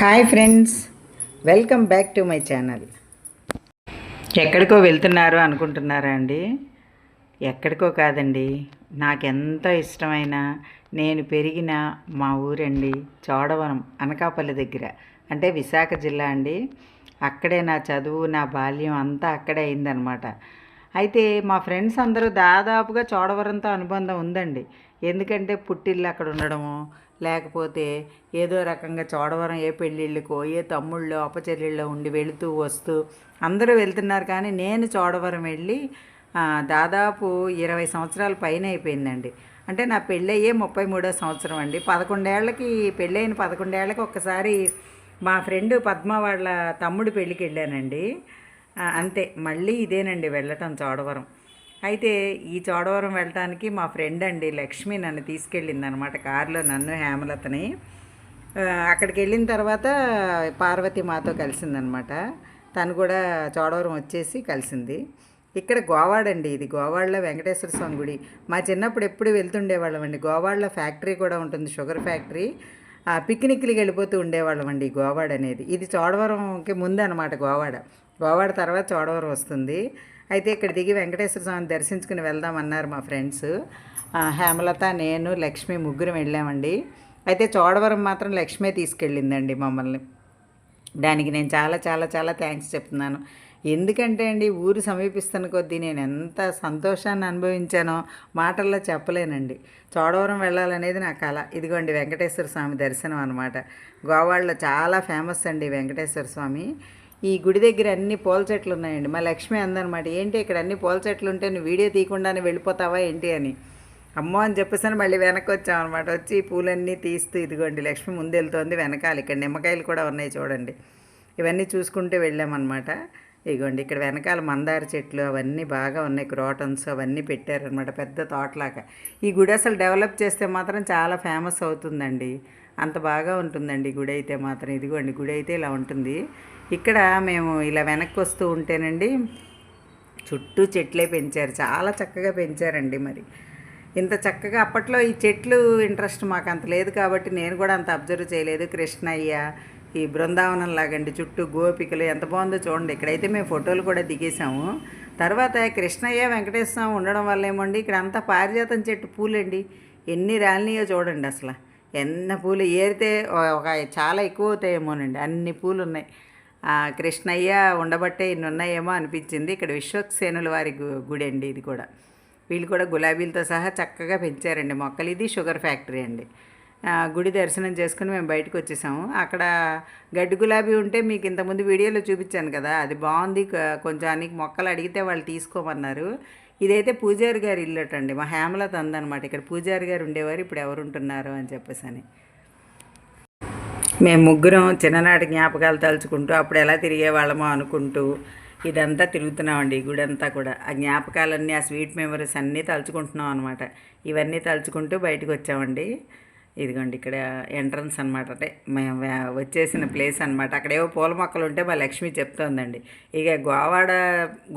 Hi friends welcome back to my channel. ఎక్కడికో వెళ్తున్నారు అనుకుంటున్నారా అండి? ఎక్కడికో కాదండి నాకెంతో ఇష్టమైన నేను పెరిగిన మా ఊరండి చోడవరం అనకాపల్లి దగ్గర. అంటే విశాఖ జిల్లా అండి. అక్కడే నా చదువు నా బాల్యం అంతా అక్కడే అయిందనమాట. అయితే మా ఫ్రెండ్స్ అందరూ దాదాపుగా చోడవరంతో అనుబంధం ఉందండి. ఎందుకంటే పుట్టిల్లు అక్కడ ఉండడము లేకపోతే ఏదో రకంగా చోడవరం ఏ పెళ్ళిళ్ళకో ఏ తమ్ముళ్ళో అప్పచెల్లిళ్ళో ఉండి వెళుతూ వస్తూ అందరూ వెళ్తున్నారు కానీ నేను చోడవరం వెళ్ళి దాదాపు ఇరవై సంవత్సరాల పైన అయిపోయిందండి. అంటే నా పెళ్ళయ్యే ముప్పై మూడో సంవత్సరం అండి. పదకొండేళ్ళకి పెళ్ళైన పదకొండేళ్ళకి ఒక్కసారి మా ఫ్రెండ్ పద్మ వాళ్ళ తమ్ముడు పెళ్ళికి వెళ్ళానండి అంతే మళ్ళీ ఇదేనండి వెళ్ళటం చోడవరం. అయితే ఈ చోడవరం వెళ్ళటానికి మా ఫ్రెండ్ అండి లక్ష్మి నన్ను తీసుకెళ్ళింది అనమాట కారులో నన్ను హేమలతని. అక్కడికి వెళ్ళిన తర్వాత పార్వతి మాతో కలిసిందనమాట తను కూడా చోడవరం వచ్చేసి కలిసింది. ఇక్కడ గోవాడ అండి ఇది గోవాడలో వెంకటేశ్వర స్వామి గుడి. మా చిన్నప్పుడు ఎప్పుడు వెళ్తుండేవాళ్ళం అండి. గోవాడలో ఫ్యాక్టరీ కూడా ఉంటుంది షుగర్ ఫ్యాక్టరీ. ఆ పిక్నిక్లకి వెళ్ళిపోతూ ఉండేవాళ్ళం అండి గోవాడ అనేది. ఇది చోడవరంకి ముందు అనమాట గోవాడ. గోవాడ తర్వాత చోడవరం వస్తుంది. అయితే ఇక్కడ దిగి వెంకటేశ్వర స్వామిని దర్శించుకుని వెళ్దామన్నారు మా ఫ్రెండ్స్. హేమలత నేను లక్ష్మి ముగ్గురం వెళ్ళామండి. అయితే చోడవరం మాత్రం లక్ష్మే తీసుకెళ్ళిందండి మమ్మల్ని. దానికి నేను చాలా చాలా చాలా థ్యాంక్స్ చెప్తున్నాను. ఎందుకంటే అండి ఊరు సమీపిస్తున్న కొద్దీ నేను ఎంత సంతోషాన్ని అనుభవించానో మాటల్లో చెప్పలేనండి. చోడవరం వెళ్ళాలనేది నా కళ ఇదిగోండి వెంకటేశ్వర స్వామి దర్శనం అనమాట గోవాళ్ళలో చాలా ఫేమస్ అండి వెంకటేశ్వర స్వామి. ఈ గుడి దగ్గర అన్ని పూల చెట్లు ఉన్నాయండి. మా లక్ష్మి అందనమాట ఏంటి ఇక్కడ అన్ని పూల చెట్లు ఉంటే నువ్వు వీడియో తీయకుండానే వెళ్ళిపోతావా ఏంటి అని? అమ్మో అని చెప్పేసి మళ్ళీ వెనక్కి వచ్చామన్నమాట వచ్చి పూలన్నీ తీస్తూ ఇదిగోండి లక్ష్మి ముందు వెళ్తోంది వెనకాల ఇక్కడ నిమ్మకాయలు కూడా ఉన్నాయి చూడండి. ఇవన్నీ చూసుకుంటూ వెళ్ళామన్నమాట. ఇదిగోండి ఇక్కడ వెనకాల మందార చెట్లు అవన్నీ బాగా ఉన్నాయి క్రోటన్స్ అవన్నీ పెట్టారనమాట పెద్ద తోటలాగా. ఈ గుడి అసలు డెవలప్ చేస్తే మాత్రం చాలా ఫేమస్ అవుతుందండి. అంత బాగా ఉంటుందండి గుడి అయితే మాత్రం. ఇదిగోండి గుడి అయితే ఇలా ఉంటుంది. ఇక్కడ మేము ఇలా వెనక్కి వస్తూ ఉంటేనండి చుట్టూ చెట్లే పెంచారు. చాలా చక్కగా పెంచారండి మరి. ఇంత చక్కగా అప్పట్లో ఈ చెట్లు ఇంట్రెస్ట్ మాకు అంత లేదు కాబట్టి నేను కూడా అంత అబ్జర్వ్ చేయలేదు. కృష్ణయ్య ఈ బృందావనం లాగండి చుట్టూ గోపికలు ఎంత బాగుందో చూడండి. ఇక్కడైతే మేము ఫోటోలు కూడా దిగేసాము తర్వాత కృష్ణయ్య వెంకటేశ్వర స్వామి ఉండడం వల్ల ఏమండి ఇక్కడ అంతా పారిజాతం చెట్టు పూలండి. ఎన్ని రాలినాయో చూడండి అసలు. ఎన్న పూలు ఏరితే ఒక చాలా ఎక్కువ అవుతాయేమోనండి. అన్ని పూలు ఉన్నాయి కృష్ణయ్య ఉండబట్టే ఇన్ని ఉన్నాయేమో అనిపించింది. ఇక్కడ విశ్వక్సేనుల వారి గు- గుడి అండి ఇది కూడా. వీళ్ళు కూడా గులాబీలతో సహా చక్కగా పెంచారండి. మొక్కలు ఇది షుగర్ ఫ్యాక్టరీ అండి. గుడి దర్శనం చేసుకుని మేము బయటకు వచ్చేసాము. అక్కడ గడ్డి గులాబీ ఉంటే మీకు ఇంతకుముందు వీడియోలో చూపించాను కదా. అది బాగుంది. కొంచెం అన్ని మొక్కలు అడిగితే వాళ్ళు తీసుకోమన్నారు. ఇదైతే పూజారి గారి ఇల్లటండి. మా హేమలత అందనమాట. ఇక్కడ పూజారి గారు ఉండేవారు ఇప్పుడు ఎవరు ఉంటున్నారు అని చెప్పేసి అని మేము ముగ్గురం చిన్ననాటి జ్ఞాపకాలు తలుచుకుంటూ అప్పుడు ఎలా తిరిగేవాళ్ళమో అనుకుంటూ ఇదంతా తిరుగుతున్నామండి ఈ గుడి అంతా కూడా. ఆ జ్ఞాపకాలన్నీ ఆ స్వీట్ మెమరీస్ అన్నీ తలుచుకుంటున్నాం అనమాట ఇవన్నీ తలుచుకుంటూ బయటకు వచ్చామండి ఇదిగోండి ఇక్కడ ఎంట్రన్స్ అనమాట అంటే మేము వచ్చేసిన ప్లేస్ అనమాట అక్కడేవో పూల మొక్కలు ఉంటే మా లక్ష్మి చెప్తోందండి. ఇక గోవాడ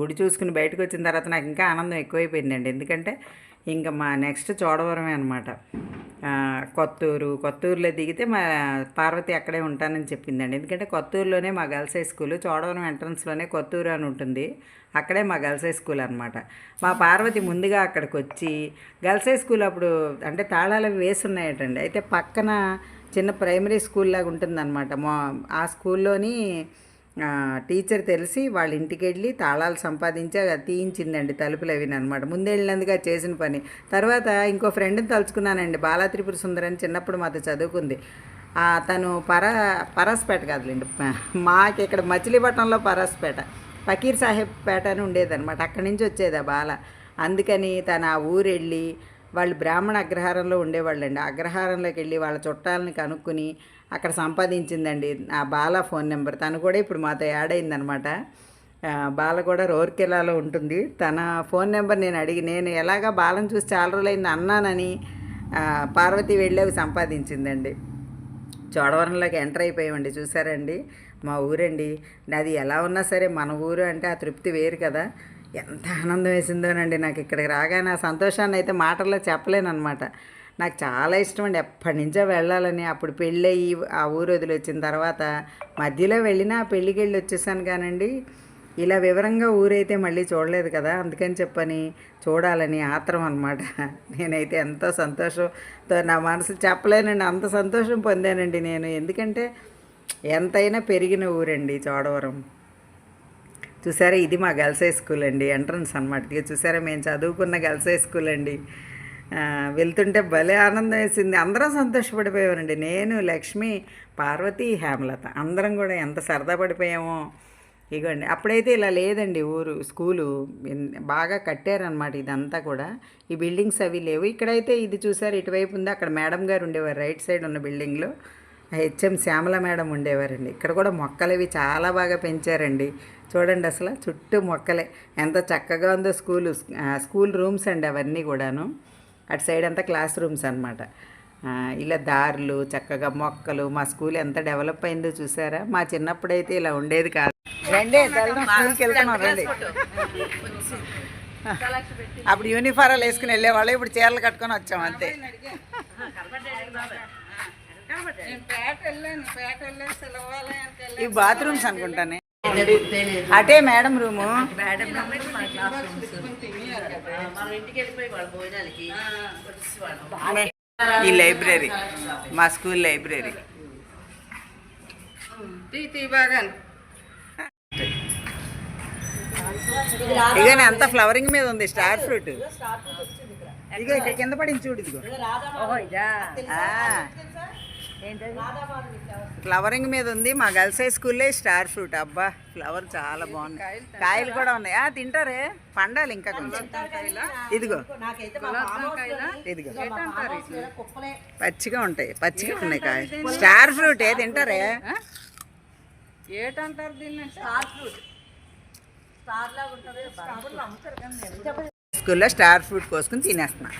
గుడి చూసుకుని బయటకు వచ్చిన తర్వాత నాకు ఇంకా ఆనందం ఎక్కువైపోయిందండి. ఎందుకంటే ఇంకా మా నెక్స్ట్ చోడవరమే అనమాట కొత్తూరు. కొత్తూరులో దిగితే మా పార్వతి అక్కడే ఉంటానని చెప్పిందండి. ఎందుకంటే కొత్తూరులోనే మా గర్ల్స్ హై స్కూల్ చోడవరం ఎంట్రన్స్లోనే కొత్తూరు అని ఉంటుంది. అక్కడే మా గర్ల్స్ హై స్కూల్ అనమాట మా పార్వతి ముందుగా అక్కడికి వచ్చి గర్ల్స్ హై స్కూల్ అప్పుడు అంటే తాళాలు అవి వేసి ఉన్నాయటండి. అయితే పక్కన చిన్న ప్రైమరీ స్కూల్ లాగా ఉంటుందన్నమాట. మా ఆ స్కూల్లోని టీచర్ తెలిసి వాళ్ళ ఇంటికి వెళ్ళి తాళాలు సంపాదించి అది తీయించిందండి తలుపులు అవి అనమాట ముందెళ్ళినందుగా చేసిన పని. తర్వాత ఇంకో ఫ్రెండ్ని తలుచుకున్నానండి బాలా త్రిపుర అని చిన్నప్పుడు మాతో చదువుకుంది. తను పర పరస్పేట కాదులేండి మాకు ఇక్కడ మచిలీపట్నంలో పరస్పేట. ఫకీర్ సాహెబ్ పేట అని ఉండేదన్నమాట. అక్కడి నుంచి వచ్చేది ఆ బాల. అందుకని తను ఆ ఊరు వెళ్ళి వాళ్ళు బ్రాహ్మణ అగ్రహారంలో ఉండేవాళ్ళండి. అగ్రహారంలోకి వెళ్ళి వాళ్ళ చుట్టాలని కనుక్కొని అక్కడ సంపాదించిందండి. ఆ బాల ఫోన్ నెంబర్. తను కూడా ఇప్పుడు మాతో యాడ్ అయిందనమాట బాల కూడా రోర్కెలాలో ఉంటుంది. తన ఫోన్ నెంబర్ నేను అడిగి నేను ఎలాగా బాలను చూసి చాలా రోజులైంది అన్నానని పార్వతి వెళ్ళి అవి సంపాదించిందండి. చోడవరంలోకి ఎంటర్ అయిపోయామండి. చూసారండి? మా ఊరండి. అది ఎలా ఉన్నా సరే మన ఊరు అంటే ఆ తృప్తి వేరు కదా. ఎంత ఆనందం వేసిందోనండి. నాకు ఇక్కడికి రాగానే ఆ సంతోషాన్ని అయితే మాటల్లో చెప్పలేను అనమాట నాకు చాలా ఇష్టం అండి ఎప్పటి నుంచో వెళ్ళాలని. అప్పుడు పెళ్ళి అయ్యి ఆ ఊరు వదిలి వచ్చిన తర్వాత మధ్యలో వెళ్ళినా పెళ్ళికి వెళ్ళి వచ్చేసాను కానండి. ఇలా వివరంగా ఊరైతే మళ్ళీ చూడలేదు కదా. అందుకని చెప్పని చూడాలని ఆత్రం అనమాట నేనైతే ఎంతో సంతోషంతో నా మనసు చెప్పలేనండి. అంత సంతోషం పొందానండి నేను. ఎందుకంటే ఎంతైనా పెరిగిన ఊరండి చోడవరం. చూసారా? ఇది మా గర్ల్స్ హై స్కూల్ అండి. ఎంట్రన్స్ అనమాట ఇక చూసారా? మేము చదువుకున్న గర్ల్స్ హై స్కూల్ అండి. వెళ్తుంటే భలే ఆనందం వేసింది. అందరం సంతోషపడిపోయామండి నేను లక్ష్మి పార్వతి హేమలత అందరం కూడా ఎంత సరదా పడిపోయామో. ఇగోండి. అప్పుడైతే ఇలా లేదండి ఊరు స్కూలు. బాగా కట్టారనమాట ఇదంతా కూడా. ఈ బిల్డింగ్స్ అవి లేవు. ఇక్కడైతే ఇది చూసారు ఇటువైపు ఉంది. అక్కడ మేడం గారు ఉండేవారు రైట్ సైడ్ ఉన్న బిల్డింగ్లో. హెచ్ఎం శ్యామల మేడం ఉండేవారండి. ఇక్కడ కూడా మొక్కలు అవి చాలా బాగా పెంచారండి. చూడండి అసలు చుట్టూ మొక్కలే. ఎంత చక్కగా ఉందో స్కూలు స్కూల్ రూమ్స్ అండి అవన్నీ కూడాను. అటు సైడ్ అంతా క్లాస్ రూమ్స్ అనమాట ఇలా దారులు చక్కగా మొక్కలు మా స్కూల్ ఎంత డెవలప్ అయిందో చూసారా? మా చిన్నప్పుడైతే ఇలా ఉండేది కాదు. రండి స్కూల్కి వెళ్తున్నాం రండి. అప్పుడు యూనిఫారాలు వేసుకుని వెళ్ళేవాళ్ళు ఇప్పుడు చీరలు కట్టుకొని వచ్చాం అంతే. ఈ బాత్రూమ్స్ అనుకుంటానే. అటే మేడం రూము. ఈ లైబ్రరీ మా స్కూల్ లైబ్రరీ. ఇక అంత ఫ్లవరింగ్ మీద ఉంది స్టార్ ఫ్రూట్. ఇక ఇక్కడ. కింద పడింది చూడు ఇదిగో. ఆ. ఫ్లవరింగ్ మీద ఉంది మా గర్ల్స్ హై స్కూల్లో స్టార్ ఫ్రూట్. అబ్బా ఫ్లవర్ చాలా బాగుంది కాయలు కూడా ఉన్నాయి. ఆ తింటారే? పండాలి ఇంకా కొంచెం. ఇదిగో. ఇదిగో. పచ్చిగా ఉంటాయి. పచ్చిగా ఉన్నాయి కాయలు. స్టార్ ఫ్రూట్ ఏ తింటారే? ఏటంటారు దీన్ని? స్కూల్లో స్టార్ ఫ్రూట్ కోసుకుని తినేస్తున్నా.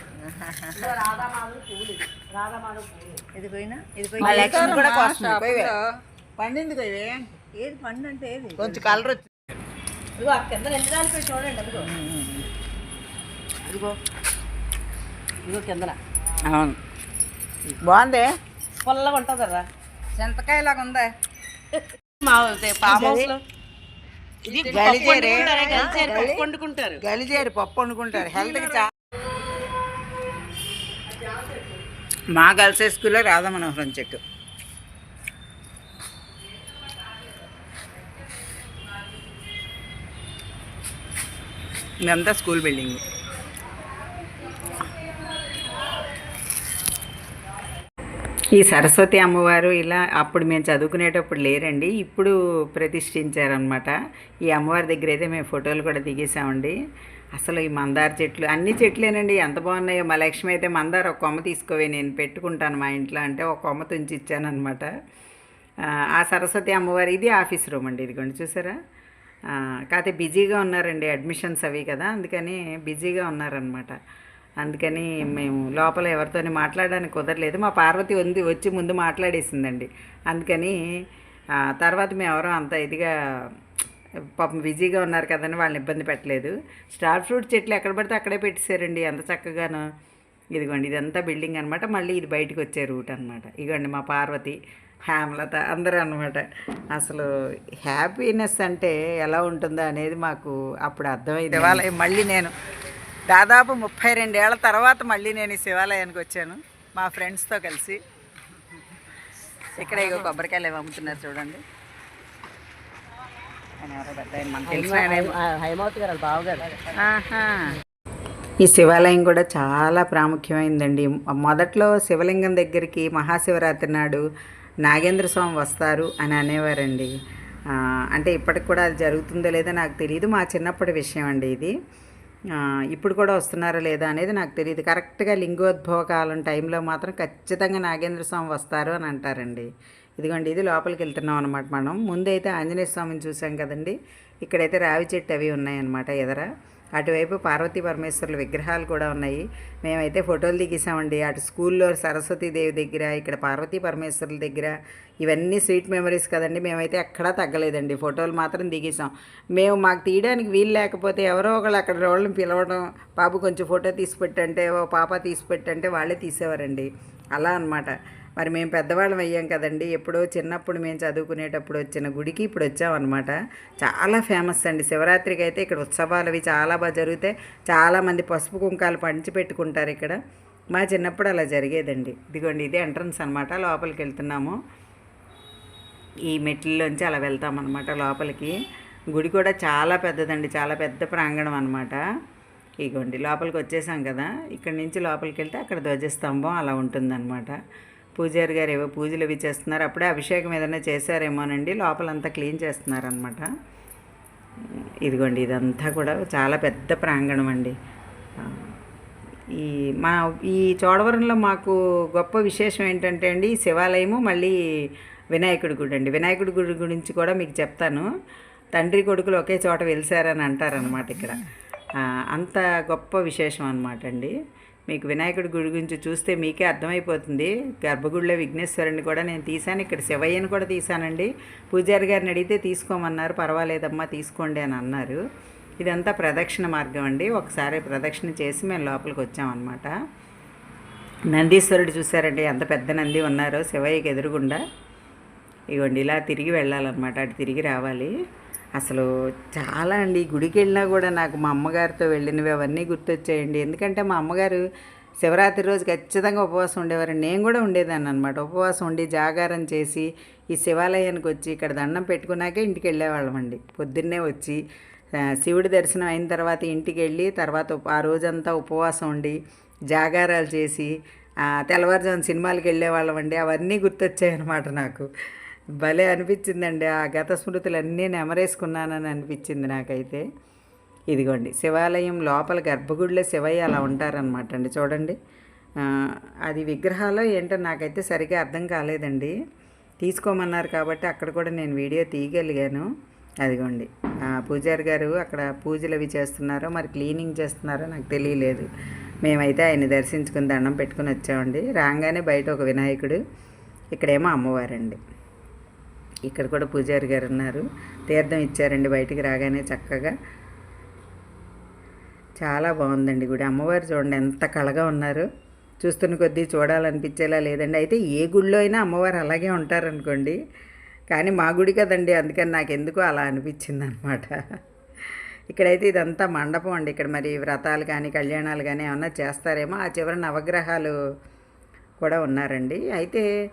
ఇది పోయినా? ఇది. పండింది ఏది పండు అంటే ఏది? కొంచెం కలర్ వచ్చి ఇదిగో కింద రెండు రాలిపోయి చూడండి అదిగో. ఇదిగో ఇదిగో కిందన. అవును. బాగుంది? పొల్లగా ఉంటుంది కదా. చింతకాయలాగా ఉందా. మా లో ఇది గలిజేరే పప్పు వండుకుంటారు గలిజేరు పప్పు వండుకుంటారు. హెల్త్కి చాలా మా గర్ల్స్ హై స్కూల్లో రాధా మనోహరం చెట్టు. ఇదంతా స్కూల్ బిల్డింగ్. ఈ సరస్వతి అమ్మవారు ఇలా అప్పుడు మేము చదువుకునేటప్పుడు లేరండి. ఇప్పుడు ప్రతిష్ఠించారనమాట ఈ అమ్మవారి దగ్గర అయితే మేము ఫోటోలు కూడా దిగేసామండి అసలు ఈ మందార చెట్లు అన్ని చెట్లేనండి. ఎంత బాగున్నాయో. మా లక్ష్మి అయితే మందార ఒక కొమ్మ తీసుకోవే నేను పెట్టుకుంటాను మా ఇంట్లో అంటే ఒక కొమ్మ తుంచి ఇచ్చానమాట ఆ సరస్వతి అమ్మవారి ఇది ఆఫీస్ రూమ్ అండి. ఇదిగోండి చూసారా? కాకపోతే బిజీగా ఉన్నారండి. అడ్మిషన్స్ అవి కదా. అందుకని బిజీగా ఉన్నారనమాట అందుకని మేము లోపల ఎవరితోని మాట్లాడడానికి కుదరలేదు. మా పార్వతి ఉంది వచ్చి ముందు మాట్లాడేసిందండి. అందుకని తర్వాత మేము ఎవరో అంత ఇదిగా పాపం బిజీగా ఉన్నారు కదని వాళ్ళని ఇబ్బంది పెట్టలేదు. స్టార్ ఫ్రూట్ చెట్లు ఎక్కడ పడితే అక్కడే పెట్టేశారండి ఎంత చక్కగానో. ఇదిగోండి ఇదంతా బిల్డింగ్ అనమాట మళ్ళీ ఇది బయటకు వచ్చే రూట్ అనమాట ఇదిగోండి మా పార్వతి హేమలత అందరూ అనమాట అసలు హ్యాపీనెస్ అంటే ఎలా ఉంటుందో అనేది మాకు అప్పుడు అర్థమైంది. వాళ్ళ మళ్ళీ నేను దాదాపు ముప్పై రెండేళ్ళ తర్వాత మళ్ళీ నేను ఈ శివాలయానికి వచ్చాను మా ఫ్రెండ్స్తో కలిసి. ఇక్కడ ఇగో కొబ్బరికాయలు ఏవి అమ్ముతున్నారు చూడండి. ఈ శివాలయం కూడా చాలా ప్రాముఖ్యమైందండి. మొదట్లో శివలింగం దగ్గరికి మహాశివరాత్రి నాడు నాగేంద్ర స్వామి వస్తారు అని అనేవారండి. అంటే ఇప్పటికి కూడా అది జరుగుతుందో లేదో నాకు తెలియదు మా చిన్నప్పటి విషయం అండి ఇది. ఇప్పుడు కూడా వస్తున్నారా లేదా అనేది నాకు తెలియదు కరెక్ట్గా లింగోద్భవ కాలం టైంలో మాత్రం ఖచ్చితంగా నాగేంద్ర స్వామి వస్తారు అని అంటారండి. ఇదిగోండి ఇది లోపలికి వెళ్తున్నాం అనమాట మనం. ముందైతే ఆంజనేయ స్వామిని చూసాం కదండి. ఇక్కడైతే రావి చెట్టు అవి ఉన్నాయన్నమాట ఎదర. అటువైపు పార్వతీ పరమేశ్వరుల విగ్రహాలు కూడా ఉన్నాయి. మేమైతే ఫోటోలు దిగేసామండి. అటు స్కూల్లో సరస్వతీదేవి దగ్గర ఇక్కడ పార్వతీ పరమేశ్వరుల దగ్గర ఇవన్నీ స్వీట్ మెమరీస్ కదండి. మేమైతే ఎక్కడా తగ్గలేదండి. ఫోటోలు మాత్రం దిగేసాం. మేము మాకు తీయడానికి వీలు లేకపోతే ఎవరో ఒకళ్ళు అక్కడ వాళ్ళని పిలవడం బాబు కొంచెం ఫోటో తీసి పెట్టంటే ఓ పాప తీసి పెట్టంటే వాళ్ళే తీసేవారండి. అలా అనమాట మరి మేము పెద్దవాళ్ళం అయ్యాం కదండి. ఎప్పుడో చిన్నప్పుడు మేము చదువుకునేటప్పుడు వచ్చిన గుడికి ఇప్పుడు వచ్చామన్నమాట చాలా ఫేమస్ అండి. శివరాత్రికి అయితే ఇక్కడ ఉత్సవాలు అవి చాలా బాగా జరుగుతాయి. చాలామంది పసుపు కుంకాలు పంచి పెట్టుకుంటారు ఇక్కడ. మా చిన్నప్పుడు అలా జరిగేదండి. ఇదిగోండి ఇది ఎంట్రన్స్ అనమాట లోపలికి వెళ్తున్నాము. ఈ మెట్లలోంచి అలా వెళ్తామన్నమాట లోపలికి. గుడి కూడా చాలా పెద్దదండి. చాలా పెద్ద ప్రాంగణం అనమాట ఇగోండి లోపలికి వచ్చేసాం కదా. ఇక్కడ నుంచి లోపలికి వెళ్తే అక్కడ ధ్వజస్తంభం అలా ఉంటుందన్నమాట. పూజారి గారు ఏవో పూజలు ఇవి చేస్తున్నారు. అప్పుడే అభిషేకం ఏదైనా చేశారేమోనండి. లోపలంతా క్లీన్ చేస్తున్నారనమాట ఇదిగోండి ఇదంతా కూడా చాలా పెద్ద ప్రాంగణం అండి ఈ మా ఈ చోడవరంలో మాకు గొప్ప విశేషం ఏంటంటే అండి శివాలయము మళ్ళీ వినాయకుడి గుడి అండి. వినాయకుడి గుడి గురించి కూడా మీకు చెప్తాను. తండ్రి కొడుకులు ఒకే చోట వెలిసారని అంటారనమాట ఇక్కడ. అంత గొప్ప విశేషం అనమాట అండి. మీకు వినాయకుడి గుడి గురించి చూస్తే మీకే అర్థమైపోతుంది. గర్భగుడిలో విఘ్నేశ్వరుని కూడా నేను తీశాను. ఇక్కడ శివయ్యని కూడా తీశానండి. పూజారి గారిని అడిగితే తీసుకోమన్నారు. పర్వాలేదమ్మా తీసుకోండి అని అన్నారు. ఇదంతా ప్రదక్షిణ మార్గం అండి. ఒకసారి ప్రదక్షిణ చేసి మేము లోపలికి వచ్చామన్నమాట. నందీశ్వరుడు చూసారండి ఎంత పెద్ద నంది ఉన్నారో శివయ్యకి ఎదురుగుండా. ఇగోండి ఇలా తిరిగి వెళ్ళాలన్నమాట. అటు తిరిగి రావాలి. అసలు చాలా అండి. గుడికి వెళ్ళినా కూడా నాకు మా అమ్మగారితో వెళ్ళినవి అవన్నీ గుర్తొచ్చాయండి. ఎందుకంటే మా అమ్మగారు శివరాత్రి రోజు ఖచ్చితంగా ఉపవాసం ఉండేవారు నేను కూడా ఉండేదాన్ని అనమాట ఉపవాసం ఉండి జాగారం చేసి ఈ శివాలయానికి వచ్చి ఇక్కడ దండం పెట్టుకున్నాకే ఇంటికి వెళ్ళేవాళ్ళమండి పొద్దున్నే వచ్చి శివుడి దర్శనం అయిన తర్వాత ఇంటికి వెళ్ళి తర్వాత ఆ రోజంతా ఉపవాసం ఉండి జాగారాలు చేసి తెల్లవారుజాము సినిమాలకు వెళ్ళేవాళ్ళమండి అవన్నీ గుర్తొచ్చాయన్నమాట నాకు. భలే అనిపించిందండి. ఆ గత స్మృతులన్నీ నెమరేసుకున్నానని అనిపించింది నాకైతే. ఇదిగోండి శివాలయం లోపల గర్భగుడిలో శివయ్య అలా ఉంటారనమాట అండి చూడండి అది విగ్రహాలు ఏంటో నాకైతే సరిగ్గా అర్థం కాలేదండి. తీసుకోమన్నారు కాబట్టి అక్కడ కూడా నేను వీడియో తీయగలిగాను. అదిగోండి. పూజారి గారు అక్కడ పూజలు అవి చేస్తున్నారో మరి క్లీనింగ్ చేస్తున్నారో నాకు తెలియలేదు. మేమైతే ఆయన దర్శించుకుని దండం పెట్టుకుని వచ్చామండి. రాగానే బయట ఒక వినాయకుడు ఇక్కడేమో అమ్మవారండి. ఇక్కడ కూడా పూజారి గారు ఉన్నారు. తీర్థం ఇచ్చారండి బయటికి రాగానే చక్కగా. చాలా బాగుందండి గుడి. అమ్మవారు చూడండి ఎంత కళగా ఉన్నారు. చూస్తున్న కొద్దీ చూడాలనిపించేలా లేదండి. అయితే ఏ గుడిలో అయినా అమ్మవారు అలాగే ఉంటారనుకోండి. కానీ మా గుడి కదండి అందుకని నాకు ఎందుకో అలా అనిపించింది అనమాట ఇక్కడైతే ఇదంతా మండపం అండి. ఇక్కడ మరి వ్రతాలు కానీ కళ్యాణాలు కానీ ఏమన్నా చేస్తారేమో. ఆ చివరి నవగ్రహాలు కూడా ఉన్నారండి. అయితే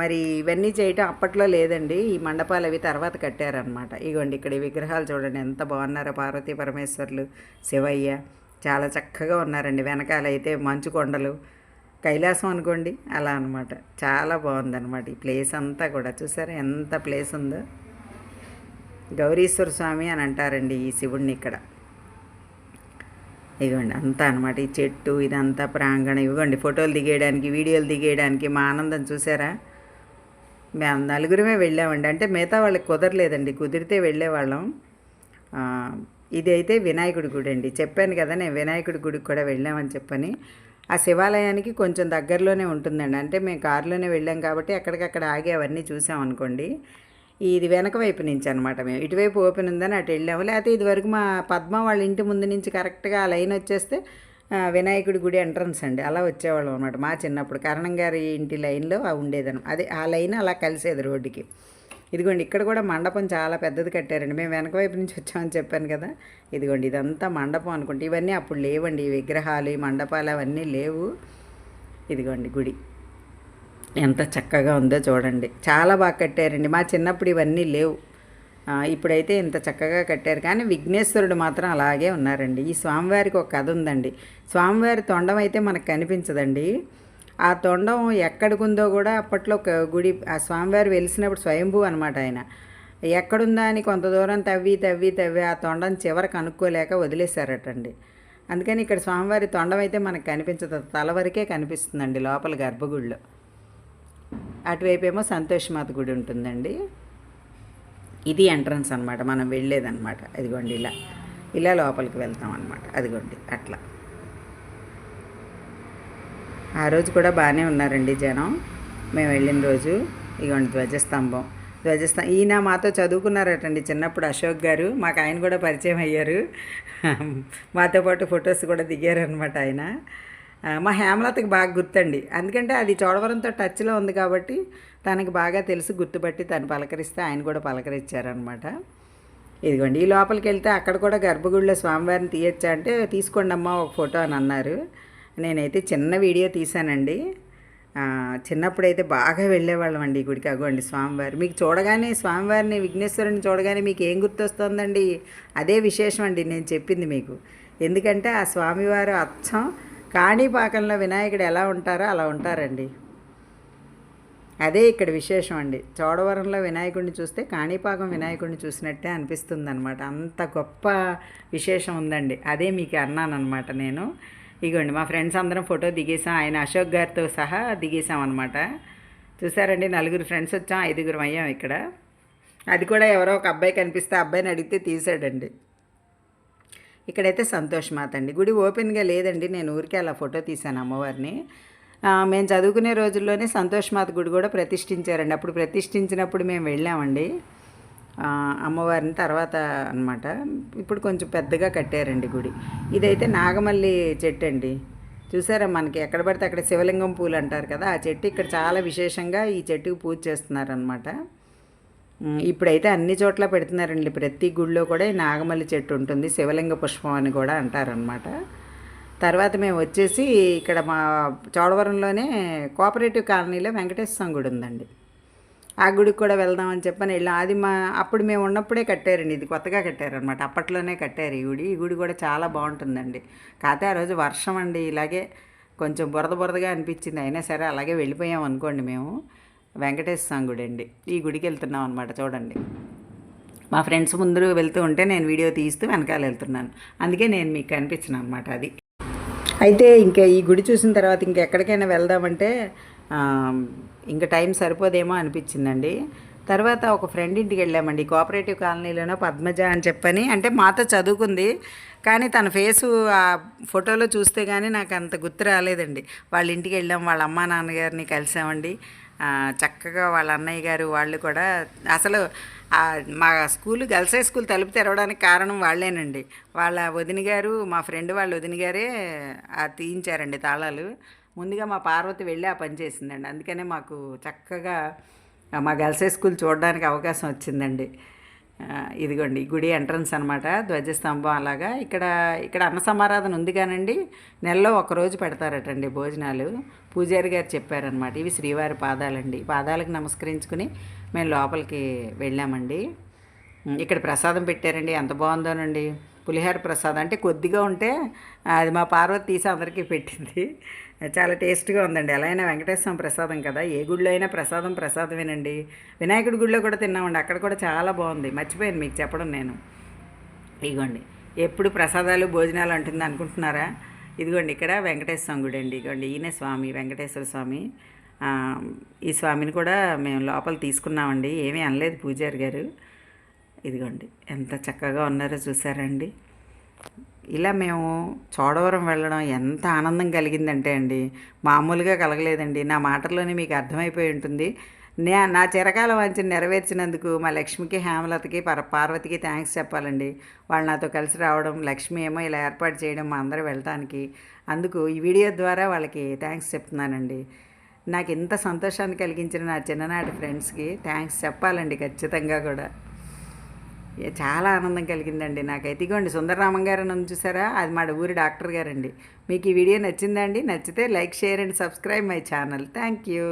మరి ఇవన్నీ చేయటం అప్పట్లో లేదండి. ఈ మండపాలు అవి తర్వాత కట్టారనమాట ఇగోండి ఇక్కడ ఈ విగ్రహాలు చూడండి ఎంత బాగున్నారో పార్వతీ పరమేశ్వర్లు శివయ్య. చాలా చక్కగా ఉన్నారండి. వెనకాల అయితే మంచు కొండలు కైలాసం అనుకోండి అలా అనమాట చాలా బాగుందన్నమాట ఈ ప్లేస్ అంతా కూడా. చూసారా ఎంత ప్లేస్ ఉందో? గౌరీశ్వర స్వామి అని అంటారండి ఈ శివుణ్ణి ఇక్కడ. ఇదిగోండి అంతా అనమాట ఈ చెట్టు ఇదంతా ప్రాంగణం ఇవ్వండి. ఫోటోలు దిగేయడానికి వీడియోలు దిగేయడానికి మా ఆనందం చూసారా? మేము నలుగురమే వెళ్ళామండి. అంటే మిగతా వాళ్ళకి కుదరలేదండి. కుదిరితే వెళ్ళేవాళ్ళం. ఆ, ఇదైతే వినాయకుడి గుడి అండి. చెప్పాను కదా నేను వినాయకుడి గుడికి కూడా వెళ్ళామని చెప్పని. ఆ శివాలయానికి కొంచెం దగ్గరలోనే ఉంటుందండి. అంటే మేము కారులోనే వెళ్ళాం కాబట్టి అక్కడికక్కడ ఆగి అవన్నీ చూసామనుకోండి ఇది వెనక వైపు నుంచి అనమాట మేము. ఇటువైపు ఓపెన్ ఉందని అటు వెళ్ళాము. లేకపోతే ఇదివరకు మా పద్మ వాళ్ళ ఇంటి ముందు నుంచి కరెక్ట్గా ఆ లైన్ వచ్చేస్తే వినాయకుడి గుడి ఎంట్రన్స్ అండి. అలా వచ్చేవాళ్ళం అనమాట మా చిన్నప్పుడు. కరణం గారి ఇంటి లైన్లో ఉండేదని ఉండేదను అదే ఆ లైన్ అలా కలిసేది రోడ్డుకి. ఇదిగోండి ఇక్కడ కూడా మండపం చాలా పెద్దది కట్టారండి. మేము వెనక వైపు నుంచి వచ్చామని చెప్పాను కదా. ఇదిగోండి ఇదంతా మండపం అనుకుంటే ఇవన్నీ అప్పుడు లేవండి. ఈ విగ్రహాలు ఈ మండపాలు అవన్నీ లేవు. ఇదిగోండి గుడి. ఎంత చక్కగా ఉందో చూడండి. చాలా బాగా కట్టారండి. మా చిన్నప్పుడు ఇవన్నీ లేవు. ఇప్పుడైతే ఇంత చక్కగా కట్టారు. కానీ విఘ్నేశ్వరుడు మాత్రం అలాగే ఉన్నారండి. ఈ స్వామివారికి ఒక కథ ఉందండి. స్వామివారి తొండం అయితే మనకు కనిపించదండి. ఆ తొండం ఎక్కడికుందో కూడా అప్పట్లో ఒక గుడి ఆ స్వామివారు వెలిసినప్పుడు స్వయంభూ అనమాట ఆయన. ఎక్కడుందా అని కొంత దూరం తవ్వి తవ్వి తవ్వి ఆ తొండం చివర కనుక్కోలేక వదిలేశారటండి. అందుకని ఇక్కడ స్వామివారి తొండం అయితే మనకు కనిపించదు. తల వరకే కనిపిస్తుందండి లోపల గర్భగుడిలో. అటువైపు ఏమో సంతోషమాత గుడి ఉంటుందండి. ఇది ఎంట్రన్స్ అనమాట మనం వెళ్ళేదన్నమాట. ఇదిగోండి ఇలా ఇలా లోపలికి వెళ్తాం అనమాట అదిగోండి అట్లా. ఆ రోజు కూడా బాగానే ఉన్నారండి జనం. మేము వెళ్ళిన రోజు ఇగోండి ధ్వజస్తంభం. ధ్వజస్తం ఈయన మాతో చదువుకున్నారటండి చిన్నప్పుడు అశోక్ గారు. మాకు ఆయన కూడా పరిచయం అయ్యారు. మాతో పాటు ఫొటోస్ కూడా దిగారనమాట ఆయన. మా హేమలతకి బాగా గుర్తండి. ఎందుకంటే అది చోడవరంతో టచ్లో ఉంది కాబట్టి తనకి బాగా తెలుసు గుర్తుపట్టి తను పలకరిస్తే ఆయన కూడా పలకరించారనమాట ఇదిగోండి ఈ లోపలికి వెళ్తే అక్కడ కూడా గర్భగుడిలో స్వామివారిని తీయొచ్చా అంటే తీసుకోండి అమ్మా ఒక ఫోటో అని అన్నారు. నేనైతే చిన్న వీడియో తీశానండి. చిన్నప్పుడైతే బాగా వెళ్ళేవాళ్ళం అండి ఈ గుడికి. అగోండి స్వామివారి. మీకు చూడగానే స్వామివారిని విఘ్నేశ్వరుని చూడగానే మీకు ఏం గుర్తొస్తుందండి? అదే విశేషం అండి నేను చెప్పింది మీకు. ఎందుకంటే ఆ స్వామివారు అచ్చం కాణిపాకంలో వినాయకుడు ఎలా ఉంటారో అలా ఉంటారండి. అదే ఇక్కడ విశేషం అండి. చోడవరంలో వినాయకుడిని చూస్తే కాణిపాకం వినాయకుడిని చూసినట్టే అనిపిస్తుంది అనమాట అంత గొప్ప విశేషం ఉందండి. అదే మీకు అన్నాను అనమాట నేను. ఇగోండి మా ఫ్రెండ్స్ అందరం ఫోటో దిగేసాం. ఆయన అశోక్ గారితో సహా దిగేసాం అనమాట చూసారండి నలుగురు ఫ్రెండ్స్ వచ్చాం ఐదుగురం అయ్యాం ఇక్కడ. అది కూడా ఎవరో ఒక అబ్బాయి కనిపిస్తే ఆ అబ్బాయిని అడిగితే తీసాడండి. ఇక్కడైతే సంతోష్ మాత అండి. గుడి ఓపెన్గా లేదండి. నేను ఊరికే అలా ఫోటో తీశాను అమ్మవారిని. మేము చదువుకునే రోజుల్లోనే సంతోష్ మాత గుడి కూడా ప్రతిష్ఠించారండి. అప్పుడు ప్రతిష్ఠించినప్పుడు మేము వెళ్ళామండి. అమ్మవారిని తర్వాత అన్నమాట. ఇప్పుడు కొంచెం పెద్దగా కట్టారండి గుడి. ఇదైతే నాగమల్లి చెట్టు అండి. చూసారా మనకి ఎక్కడ పడితే అక్కడ శివలింగం పూలు అంటారు కదా ఆ చెట్టు ఇక్కడ చాలా విశేషంగా ఈ చెట్టుకు పూజ చేస్తున్నారనమాట ఇప్పుడైతే అన్ని చోట్ల పెడుతున్నారండి. ప్రతి గుడిలో కూడా ఈ నాగమల్లి చెట్టు ఉంటుంది. శివలింగ పుష్పం అని కూడా అంటారనమాట తర్వాత మేము వచ్చేసి ఇక్కడ మా చోడవరంలోనే కోఆపరేటివ్ కాలనీలో వెంకటేశ్వర స్వామి గుడి ఉందండి. ఆ గుడికి కూడా వెళ్దామని చెప్పని వెళ్ళాం. అది మా అప్పుడు మేము ఉన్నప్పుడే కట్టారండి. ఇది కొత్తగా కట్టారనమాట అప్పట్లోనే కట్టారు ఈ గుడి. ఈ గుడి కూడా చాలా బాగుంటుందండి. కాకపోతే ఆ రోజు వర్షం అండి. ఇలాగే కొంచెం బురద బురదగా అనిపించింది. అయినా సరే అలాగే వెళ్ళిపోయాం అనుకోండి మేము. వెంకటేశ్వర స్వామి గుడి అండి ఈ గుడికి వెళ్తున్నాం అనమాట చూడండి. మా ఫ్రెండ్స్ ముందు వెళ్తూ ఉంటే నేను వీడియో తీస్తూ వెనకాల వెళ్తున్నాను. అందుకే నేను మీకు కనిపించిన అనమాట అది. అయితే ఇంకా ఈ గుడి చూసిన తర్వాత ఇంకెక్కడికైనా వెళ్దామంటే ఇంకా టైం సరిపోదేమో అనిపించిందండి. తర్వాత ఒక ఫ్రెండ్ ఇంటికి వెళ్ళామండి. కోఆపరేటివ్ కాలనీలోనో పద్మజ అని చెప్పని అంటే మాతో చదువుకుంది. కానీ తన ఫేసు ఆ ఫోటోలో చూస్తే కానీ నాకు అంత గుర్తు రాలేదండి. వాళ్ళ ఇంటికి వెళ్ళాం వాళ్ళ అమ్మా నాన్నగారిని కలిసామండి. చక్కగా వాళ్ళ అన్నయ్య గారు వాళ్ళు కూడా అసలు మా స్కూల్ గర్ల్స్ హై స్కూల్ తలుపు తెరవడానికి కారణం వాళ్ళేనండి. వాళ్ళ వదిన గారు మా ఫ్రెండ్ వాళ్ళ వదిన గారే తీయించారండి తాళాలు. ముందుగా మా పార్వతి వెళ్ళి ఆ పని చేసిందండి. అందుకనే మాకు చక్కగా మా గర్ల్స్ హై స్కూల్ చూడడానికి అవకాశం వచ్చిందండి. ఇదిగోండి గుడి ఎంట్రన్స్ అనమాట ధ్వజస్తంభం అలాగా. ఇక్కడ ఇక్కడ అన్న సమారాధన ఉంది కానండి నెలలో ఒకరోజు పెడతారటండి భోజనాలు. పూజారి గారు చెప్పారనమాట ఇవి శ్రీవారి పాదాలండి. పాదాలకు నమస్కరించుకుని మేము లోపలికి వెళ్ళామండి. ఇక్కడ ప్రసాదం పెట్టారండి ఎంత బాగుందోనండి. పులిహోర ప్రసాదం. అంటే కొద్దిగా ఉంటే అది మా పార్వతి తీసి అందరికీ పెట్టింది. చాలా టేస్ట్గా ఉందండి. ఎలా అయినా వెంకటేశ్వరం ప్రసాదం కదా. ఏ గుడిలో అయినా ప్రసాదం ప్రసాదమేనండి. వినాయకుడి గుడిలో కూడా తిన్నామండి. అక్కడ కూడా చాలా బాగుంది. మర్చిపోయాను మీకు చెప్పడం నేను. ఇదిగోండి ఎప్పుడు ప్రసాదాలు భోజనాలు అంటుంది అనుకుంటున్నారా? ఇదిగోండి ఇక్కడ వెంకటేశ్వర గుడి అండి. ఇదిగోండి ఈయనే స్వామి వెంకటేశ్వర స్వామి. ఈ స్వామిని కూడా మేము లోపల తీసుకున్నామండి. ఏమీ అనలేదు పూజారి గారు. ఇదిగోండి ఎంత చక్కగా ఉన్నారో చూసారండి. ఇలా మేము చోడవరం వెళ్ళడం ఎంత ఆనందం కలిగిందంటే అండి మామూలుగా కలగలేదండి. నా మాటల్లోనే మీకు అర్థమైపోయి ఉంటుంది. నే నా చిరకాల వంచన నెరవేర్చినందుకు మా లక్ష్మికి హేమలతకి పర పార్వతికి థ్యాంక్స్ చెప్పాలండి. వాళ్ళు నాతో కలిసి రావడం లక్ష్మి ఏమో ఇలా ఏర్పాటు చేయడం మా అందరూ వెళ్ళటానికి అందుకు ఈ వీడియో ద్వారా వాళ్ళకి థ్యాంక్స్ చెప్తున్నానండి. నాకు ఇంత సంతోషాన్ని కలిగించిన నా చిన్ననాటి ఫ్రెండ్స్కి థ్యాంక్స్ చెప్పాలండి ఖచ్చితంగా కూడా. చాలా ఆనందం కలిగిందండి నాకైతే. ఇగోండి సుందరరామం గారు నన్ను చూసారా? అది మా ఊరి డాక్టర్ గారండి. మీకు ఈ వీడియో నచ్చిందండి నచ్చితే like share and subscribe my channel. Thank you.